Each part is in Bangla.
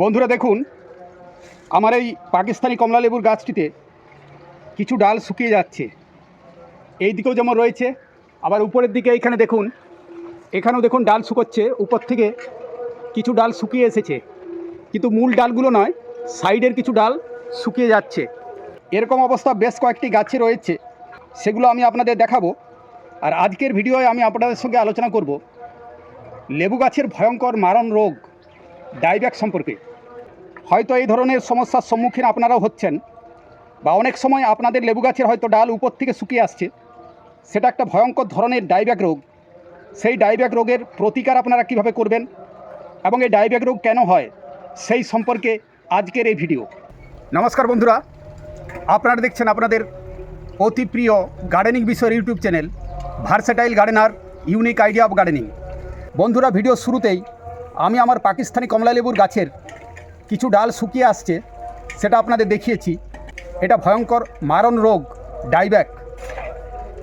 বন্ধুরা দেখুন, আমার এই পাকিস্তানি কমলা লেবুর গাছটিতে কিছু ডাল শুকিয়ে যাচ্ছে। এই দিকেও যেমন রয়েছে, আবার উপরের দিকে এইখানে দেখুন, এখানেও দেখুন ডাল শুকোচ্ছে, উপর থেকে কিছু ডাল শুকিয়ে এসেছে। কিন্তু মূল ডালগুলো নয়, সাইডের কিছু ডাল শুকিয়ে যাচ্ছে। এরকম অবস্থা বেশ কয়েকটি গাছে রয়েছে, সেগুলো আমি আপনাদের দেখাবো। আর আজকের ভিডিওয় আমি আপনাদের সঙ্গে আলোচনা করব, লেবু গাছের ভয়ঙ্কর মারণ রোগ। ডাইব্যাক সম্পর্কে। হয়তো এই ধরনের সমস্যার সম্মুখীন আপনারাও হচ্ছেন বা অনেক সময় আপনাদের লেবু গাছের হয়তো ডাল উপর থেকে শুকিয়ে আসছে। সেটা একটা ভয়ঙ্কর ধরনের ডাইব্যাক রোগ। সেই ডাইব্যাক রোগের প্রতিকার আপনারা কীভাবে করবেন এবং এই ডাইব্যাক রোগ কেন হয়, সেই সম্পর্কে আজকের এই ভিডিও। নমস্কার বন্ধুরা, আপনারা দেখছেন আপনাদের অতি প্রিয় গার্ডেনিং বিষয়ের YouTube channel, versatile gardener, unique idea of gardening. বন্ধুরা, ভিডিও শুরুতেই আমি আমার পাকিস্তানি কমলালেবুর গাছের কিছু ডাল শুকিয়ে আসছে, সেটা আপনাদের দেখিয়েছি। এটা ভয়ঙ্কর মারণ রোগ, ডাইব্যাক।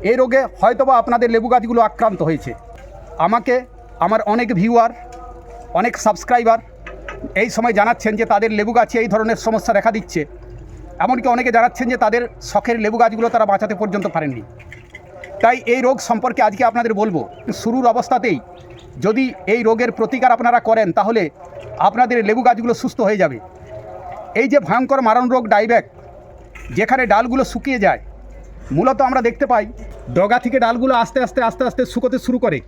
এই রোগে হয়তোবা আপনাদের লেবু গাছগুলো আক্রান্ত হয়েছে। আমাকে, আমার অনেক ভিউয়ার, অনেক সাবস্ক্রাইবার এই সময় জানাচ্ছেন যে তাদের লেবু গাছে এই ধরনের সমস্যা দেখা দিচ্ছে। এমনকি অনেকে জানাচ্ছেন যে তাদের শখের লেবু গাছগুলো তারা বাঁচাতে পর্যন্ত পারেননি। তাই এই রোগ সম্পর্কে আজকে আপনাদের বলব, শুরুর অবস্থাতেই যদি এই রোগের প্রতিকার আপনারা করেন, তাহলে আপনাদের লেবু গাছগুলো সুস্থ হয়ে যাবে। এই যে ভয়ঙ্কর মারণ রোগ ডাইব্যাক, যেখানে ডালগুলো শুকিয়ে যায়, মূলত আমরা দেখতে পাই, ডগা থেকে ডালগুলো আস্তে আস্তে আস্তে আস্তে শুকোতে শুরু করে।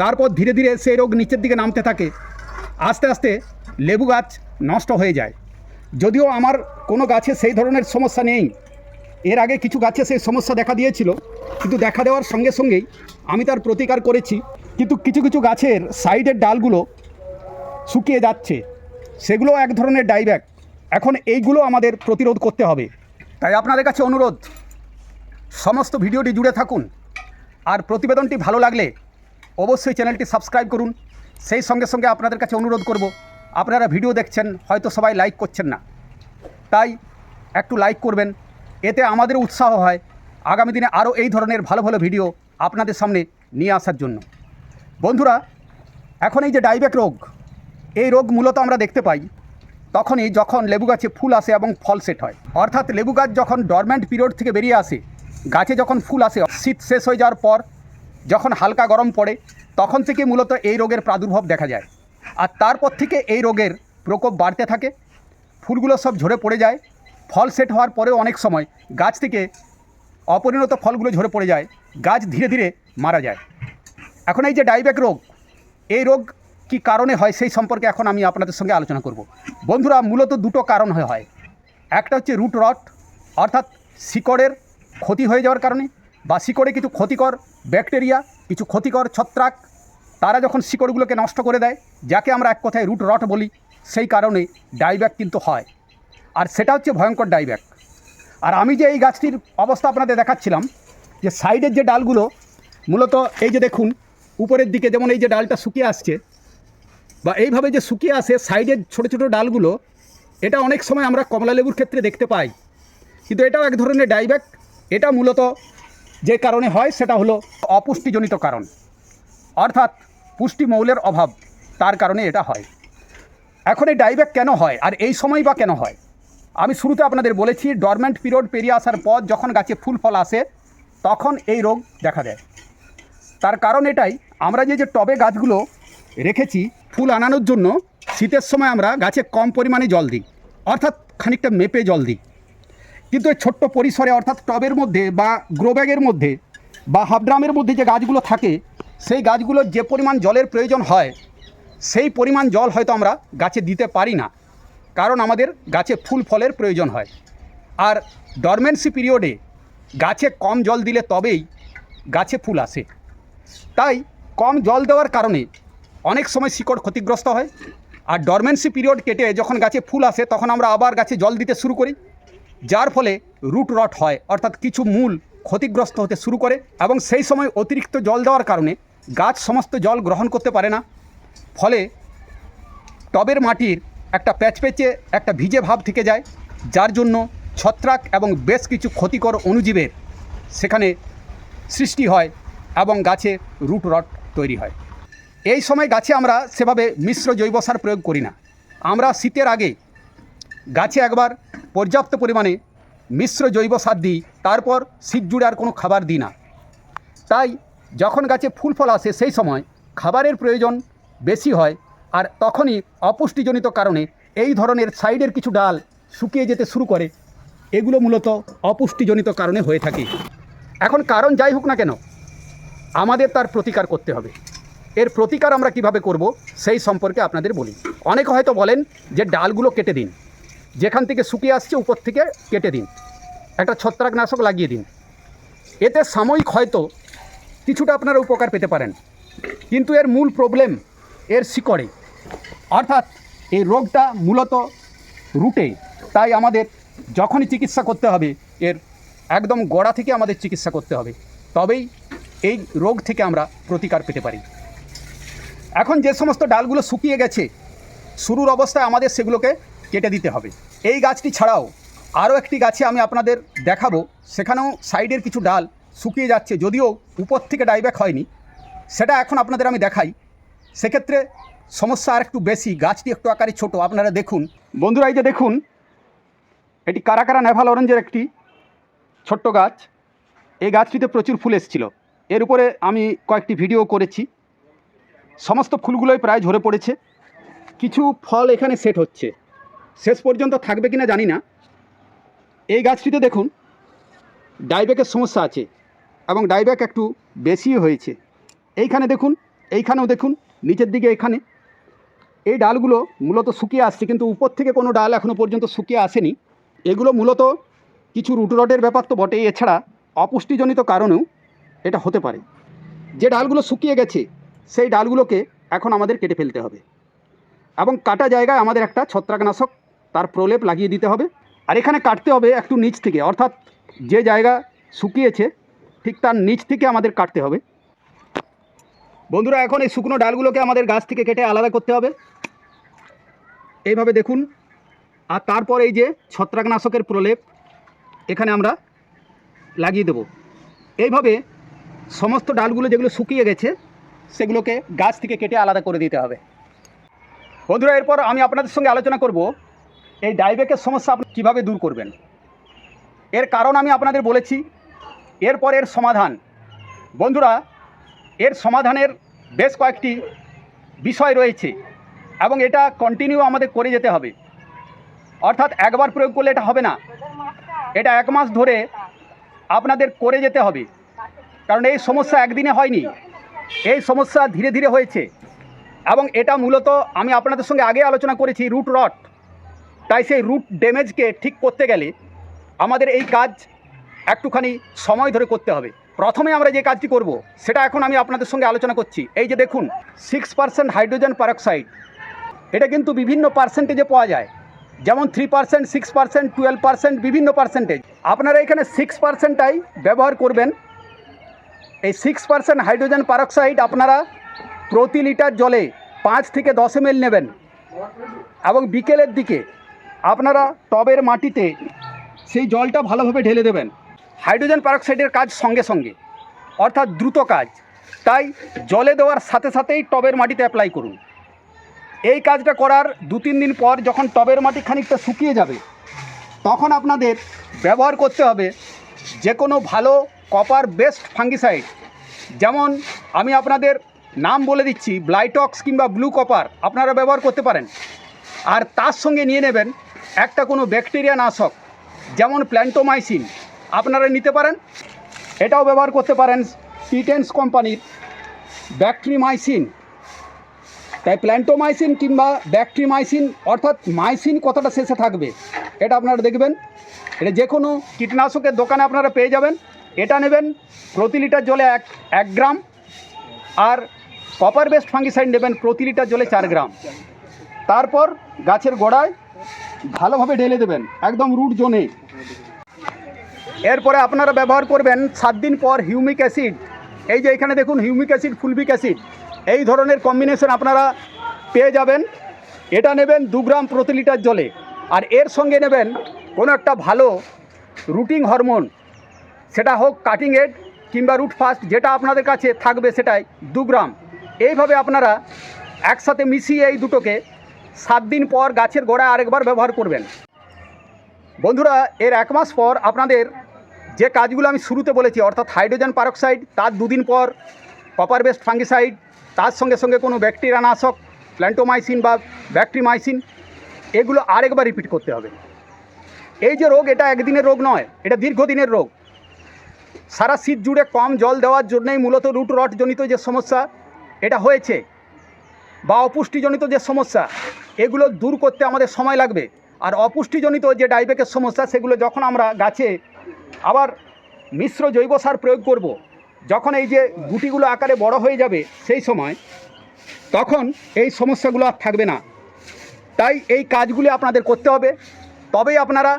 তারপর ধীরে ধীরে সেই রোগ নিচের দিকে নামতে থাকে, আস্তে আস্তে লেবু গাছ নষ্ট হয়ে যায়। যদিও আমার কোনো গাছে সেই ধরনের সমস্যা নেই, এর আগে কিছু গাছে সেই সমস্যা দেখা দিয়েছিল, কিন্তু দেখা দেওয়ার সঙ্গে সঙ্গেই আমি তার প্রতিকার করেছি। কিন্তু কিছু কিছু গাছের সাইডের ডালগুলো শুকিয়ে যাচ্ছে। সেগুলো এক ধরনের ডাইব্যাক। এখন এইগুলো আমাদের প্রতিরোধ করতে হবে। তাই আপনাদের কাছে অনুরোধ, সমস্ত ভিডিওটি জুড়ে থাকুন। আর প্রতিবেদনটি ভালো লাগলে অবশ্যই চ্যানেলটি সাবস্ক্রাইব করুন। সেই সঙ্গে সঙ্গে আপনাদের কাছে অনুরোধ করব, আপনারা ভিডিও দেখছেন, হয়তো সবাই লাইক করছেন না। তাই একটু লাইক করবেন। এতে আমাদের উৎসাহ হয় আগামী দিনে আরও এই ধরনের ভালো ভালো ভিডিও আপনাদের সামনে নিয়ে আসার জন্য। বন্ধুরা, এখন এই যে ডাইব্যাক রোগ, এই রোগ মূলত আমরা দেখতে পাই তখনই যখন লেবু গাছে ফুল আসে এবং ফল সেট হয়। অর্থাৎ লেবু গাছ যখন ডরম্যান্ট পিরিয়ড থেকে বেরিয়ে আসে, গাছে যখন ফুল আসে, শীত শেষ হয়ে যাওয়ার পর যখন হালকা গরম পড়ে, তখন থেকে মূলত এই রোগের প্রাদুর্ভাব দেখা যায়। আর তারপর থেকে এই রোগের প্রকোপ বাড়তে থাকে, ফুলগুলো সব ঝরে পড়ে যায়, ফল সেট হওয়ার পরেও অনেক সময় গাছ থেকে অপরিণত ফলগুলো ঝরে পড়ে যায়, গাছ ধীরে ধীরে মারা যায়। এখন এই যে ডাইব্যাক রোগ, এই রোগ কি কারণে হয় সেই সম্পর্কে এখন আমি আপনাদের সঙ্গে আলোচনা করব। বন্ধুরা, মূলত দুটো কারণ হয়ে। একটা হচ্ছে রুট রট, অর্থাৎ শিকড়ের ক্ষতি হয়ে যাওয়ার কারণে, বা শিকড়ে কিছু ক্ষতিকর ব্যাকটেরিয়া, কিছু ক্ষতিকর ছত্রাক, তারা যখন শিকড়গুলোকে নষ্ট করে দেয়, যাকে আমরা এক কথায় রুট রট বলি, সেই কারণে ডাইব্যাক কিন্তু হয়। আর সেটা হচ্ছে ভয়ঙ্কর ডাইব্যাক। আর আমি যে এই গাছটির অবস্থা আপনাদের দেখাচ্ছিলাম, যে সাইডের যে ডালগুলো, মূলত এই যে দেখুন উপরের দিকে যেমন এই যে ডালটা শুকিয়ে আসছে, বা এইভাবে যে শুকিয়ে আসে সাইডের ছোট ছোট ডালগুলো, এটা অনেক সময় আমরা কমলা লেবুর ক্ষেত্রে দেখতে পাই। কিন্তু এটাও এক ধরনের ডাইব্যাক। এটা মূলত যে কারণে হয় সেটা হলো অপুষ্টিজনিত কারণ। অর্থাৎ পুষ্টি মৌলের অভাব, তার কারণে এটা হয়। এখন এই ডাইব্যাক কেন হয় আর এই সময় বা কেন হয়? আমি শুরুতে আপনাদের বলেছি ডরমেন্ট পিরিয়ড পেরিয়ে আসার পর যখন গাছে ফুল ফল আসে, তখন এই রোগ দেখা দেয়। তার কারণ এটাই, আমরা যে যে টবে গাছগুলো রেখেছি, ফুল আনানোর জন্য শীতের সময় আমরা গাছে কম পরিমাণে জল দিই, অর্থাৎ খানিকটা মেপে জল দিই। কিন্তু এই ছোট্ট পরিসরে, অর্থাৎ টবের মধ্যে বা গ্রো ব্যাগের মধ্যে বা হাফ ড্রামের মধ্যে যে গাছগুলো থাকে, সেই গাছগুলোর যে পরিমাণ জলের প্রয়োজন হয়, সেই পরিমাণ জল হয়তো আমরা গাছে দিতে পারি না, কারণ আমাদের গাছে ফুল ফলের প্রয়োজন হয়। আর ডরমেন্সি পিরিয়ডে গাছে কম জল দিলে তবেই গাছে ফুল আসে। তাই কম জল দেওয়ার কারণে অনেক সময় শিকড় ক্ষতিগ্রস্ত হয়। আর ডরমেন্সি পিরিয়ড কেটে যখন গাছে ফুল আসে, তখন আমরা আবার গাছে জল দিতে শুরু করি। যার ফলে রুট রট হয়, অর্থাৎ কিছু মূল ক্ষতিগ্রস্ত হতে শুরু করে এবং সেই সময় অতিরিক্ত জল দেওয়ার কারণে গাছ সমস্ত জল গ্রহণ করতে পারে না। ফলে টবের মাটির একটা প্যাচপেচে একটা ভিজে ভাব থেকে যায়, যার জন্য ছত্রাক এবং বেশ কিছু ক্ষতিকর অণুজীবের সেখানে সৃষ্টি হয়। এবং গাছে রুট রট তৈরি হয়। এই সময় গাছে আমরা সেভাবে মিশ্র জৈব সার প্রয়োগ করি না। আমরা শীতের আগে গাছে একবার পর্যাপ্ত পরিমাণে মিশ্র জৈব সার দিই, তারপর শীত জুড়ে আর কোনো খাবার দিই না। তাই যখন গাছে ফুল ফল আসে, সেই সময় খাবারের প্রয়োজন বেশি হয় আর তখনই অপুষ্টিজনিত কারণে এই ধরনের সাইডের কিছু ডাল শুকিয়ে যেতে শুরু করে। এগুলো মূলত অপুষ্টিজনিত কারণে হয়ে থাকে। এখন কারণ যাই হোক না কেন আমাদের তার প্রতিকার করতে হবে। এর প্রতিকার আমরা কীভাবে করব, সেই সম্পর্কে আপনাদের বলি। অনেকে হয়তো বলেন যে ডালগুলো কেটে দিন। যেখান থেকে শুকিয়ে আসছে উপর থেকে কেটে দিন। একটা ছত্রাকনাশক লাগিয়ে দিন। এতে সাময়িক হয়তো কিছুটা আপনারা উপকার পেতে পারেন। কিন্তু এর মূল প্রবলেম এর শিকড়ে। অর্থাৎ এই রোগটা মূলত রুটে। তাই আমাদের যখনই চিকিৎসা করতে হবে, এর একদম গোড়া থেকে আমাদের চিকিৎসা করতে হবে। তবেই এই রোগ থেকে আমরা প্রতিকার পেতে পারি। এখন যে সমস্ত ডালগুলো শুকিয়ে গেছে, শুরুর অবস্থায় আমাদের সেগুলোকে কেটে দিতে হবে। এই গাছটি ছাড়াও আরও একটি গাছে আমি আপনাদের দেখাবো, সেখানেও সাইডের কিছু ডাল শুকিয়ে যাচ্ছে, যদিও উপর থেকে ডাইব্যাক হয়নি। সেটা এখন আপনাদের আমি দেখাই। সেক্ষেত্রে সমস্যা আর একটু বেশি, গাছটি একটু আকারে ছোট, আপনারা দেখুন। বন্ধুরা, এই যে দেখুন, এটি কারাকারা নেভাল অরেঞ্জের একটি ছোট্ট গাছ। এই গাছটিতে প্রচুর ফুল এসেছিল। এর উপরে আমি কয়েকটি ভিডিও করেছি। সমস্ত ফুলগুলোই প্রায় ঝরে পড়েছে। কিছু ফল এখানে সেট হচ্ছে। শেষ পর্যন্ত থাকবে কিনা জানি না। এই গাছটিতে দেখুন ডাইব্যাকের সমস্যা আছে এবং ডাইব্যাক একটু বেশি হয়েছে। এইখানে দেখুন, এইখানেও দেখুন, নিচের দিকে এখানে। এই ডালগুলো মূলত শুকিয়ে আসছে, কিন্তু উপর থেকে কোনো ডাল এখনও পর্যন্ত শুকিয়ে আসেনি। এগুলো মূলত কিছু রুটরটের ব্যাপার তো বটেই। এছাড়া অপুষ্টিজনিত কারণেও এটা হতে পারে। যে ডালগুলো শুকিয়ে গেছে, সেই ডালগুলোকে এখন আমাদের কেটে ফেলতে হবে। এবং কাটা জায়গায় আমাদের একটা ছত্রাকনাশক তার প্রলেপ লাগিয়ে দিতে হবে। আর এখানে কাটতে হবে একটু নিচ থেকে, অর্থাৎ যে জায়গা শুকিয়েছে, ঠিক তার নিচ থেকে আমাদের কাটতে হবে। বন্ধুরা, এখন এই শুকনো ডালগুলোকে আমাদের গাছ থেকে কেটে আলাদা করতে হবে। এইভাবে দেখুন। আর তারপর এই যে ছত্রাকনাশকের প্রলেপ, এখানে আমরা লাগিয়ে দেব। এইভাবে সমস্ত ডালগুলো যেগুলো শুকিয়ে গেছে, সেগুলোকে গাছ থেকে কেটে আলাদা করে দিতে হবে। বন্ধুরা, এরপর আমি আপনাদের সঙ্গে আলোচনা করব এই ডাইবেকের সমস্যা আপনি কীভাবে দূর করবেন। এর কারণ আমি আপনাদের বলেছি, এরপর এর সমাধান। বন্ধুরা, এর সমাধানের বেশ কয়েকটি বিষয় রয়েছে এবং এটা কন্টিনিউ আমাদের করে যেতে হবে। অর্থাৎ একবার প্রয়োগ করলে এটা হবে না। এটা এক মাস ধরে আপনাদের করে যেতে হবে। কারণ এই সমস্যা একদিনে হয়নি। এই সমস্যা ধীরে ধীরে হয়েছে। এবং এটা মূলত আমি আপনাদের সঙ্গে আগে আলোচনা করেছি রুট রট তাই সেই রুট ড্যামেজকে ঠিক করতে গেলে আমাদের এই কাজ একটুখানি সময় ধরে করতে হবে। প্রথমে আমরা যে কাজটি করব, সেটা এখন আমি আপনাদের সঙ্গে আলোচনা করছি। এই যে দেখুন সিক্স পার্সেন্ট হাইড্রোজেন পারক্সাইড এটা কিন্তু বিভিন্ন পার্সেন্টেজে পাওয়া যায়। যেমন three percent six percent twelve percent বিভিন্ন পার্সেন্টেজ আপনারা এখানে সিক্স পার্সেন্টটাই ব্যবহার করবেন। এই সিক্স পার্সেন্ট হাইড্রোজেন পারক্সাইড আপনারা প্রতি লিটার জলে পাঁচ থেকে দশ এম নেবেন। এবং বিকেলের দিকে আপনারা টবের মাটিতে সেই জলটা ভালোভাবে ঢেলে দেবেন। হাইড্রোজেন পারক্সাইডের কাজ সঙ্গে সঙ্গে, অর্থাৎ দ্রুত কাজ। তাই জলে দেওয়ার সাথে সাথেই টবের মাটিতে অ্যাপ্লাই করুন। এই কাজটা করার দু তিন দিন পর যখন টবের মাটি খানিকটা শুকিয়ে যাবে, তখন আপনাদের ব্যবহার করতে হবে যে কোনো ভালো কপার বেস্ট ফাঙ্গিসাইড যেমন আমি আপনাদের নাম বলে দিচ্ছি ব্লাইটক্স কিংবা ব্লু কপার আপনারা ব্যবহার করতে পারেন। আর তার সঙ্গে নিয়ে নেবেন একটা কোনো ব্যাকটেরিয়া নাশক, যেমন প্ল্যান্টোমাইসিন আপনারা নিতে পারেন। এটাও ব্যবহার করতে পারেন পিটেন্স কোম্পানির ব্যাকট্রিমাইসিন তাই প্ল্যান্টোমাইসিন কিংবা ব্যাকট্রিমাইসিন অর্থাৎ মাইসিন কতটা শেষে থাকবে, এটা আপনারা দেখবেন। এটা যে কোনো কীটনাশকের দোকানে আপনারা পেয়ে যাবেন। এটা নেবেন প্রতি লিটার জলে এক এক গ্রাম আর কপার বেস্ট ফাঙ্গিসাইড নেবেন প্রতি লিটার জলে চার গ্রাম। তারপর গাছের গোড়ায় ভালোভাবে ঢেলে দেবেন, একদম রুট জোনে এরপরে আপনারা ব্যবহার করবেন সাত দিন পর হিউমিক অ্যাসিড এই যে এখানে দেখুন হিউমিক অ্যাসিড ফুলবিক অ্যাসিড এই ধরনের কম্বিনেশন আপনারা পেয়ে যাবেন। এটা নেবেন দু গ্রাম প্রতি লিটার জলে। আর এর সঙ্গে নেবেন কোনো একটা ভালো রুটিং হরমোন সেটা হোক কাটিং এড কিংবা রুট ফাস্ট যেটা আপনাদের কাছে থাকবে সেটাই, দু গ্রাম। এইভাবে আপনারা একসাথে মিশিয়ে এই দুটোকে সাত দিন পর গাছের গোড়ায় আরেকবার ব্যবহার করবেন। বন্ধুরা, এর এক মাস পর আপনাদের যে কাজগুলো আমি শুরুতে বলেছি, অর্থাৎ হাইড্রোজেন পারক্সাইড তার দুদিন পর কপার বেস্ট ফাঙ্গিসাইড তার সঙ্গে সঙ্গে কোনো ব্যাকটেরিয়া নাশক প্ল্যান্টোমাইসিন বা ব্যাকট্রিমাইসিন এগুলো আরেকবার রিপিট করতে হবে। এই যে রোগ, এটা একদিনের রোগ নয়, এটা দীর্ঘদিনের রোগ। সারা শীত জুড়ে কম জল দেওয়ার জন্যই মূলত রুট রটজনিত যে সমস্যা, এটা হয়েছে বা অপুষ্টিজনিত যে সমস্যা, এগুলো দূর করতে আমাদের সময় লাগবে আর অপুষ্টিজনিত যে ডাইবেকের সমস্যা, সেগুলো যখন আমরা গাছে আবার মিশ্র জৈব সার প্রয়োগ করব। যখন এই যে গুটিগুলো আকারে বড় হয়ে যাবে সেই সময়, তখন এই সমস্যাগুলো আর থাকবে না তাই এই কাজগুলি আপনাদের করতে হবে তবেই আপনারা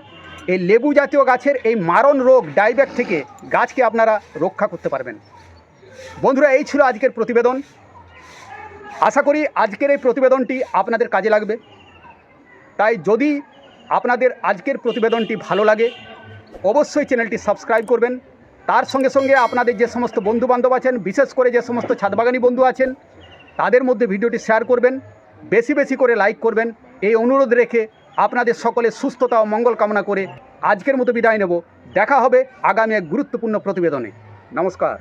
এই লেবু জাতীয় গাছের এই মারণ রোগ ডাইব্যাক থেকে গাছকে আপনারা রক্ষা করতে পারবেন। বন্ধুরা, এই ছিল আজকের প্রতিবেদন। আশা করি আজকের এই প্রতিবেদনটি আপনাদের কাজে লাগবে। তাই যদি আপনাদের আজকের প্রতিবেদনটি ভালো লাগে, অবশ্যই চ্যানেলটি সাবস্ক্রাইব করবেন। তার সঙ্গে সঙ্গে আপনাদের যে সমস্ত বন্ধুবান্ধব আছেন, বিশেষ করে যে সমস্ত ছাদবাগানি বন্ধু আছেন, তাদের মধ্যে ভিডিওটি শেয়ার করবেন, বেশি বেশি করে লাইক করবেন। এই অনুরোধ রেখে আপনাদের সকলের সুস্থতা ও মঙ্গল কামনা করে আজকের মতো বিদায় নেব। দেখা হবে আগামী এক গুরুত্বপূর্ণ প্রতিবেদনে। নমস্কার।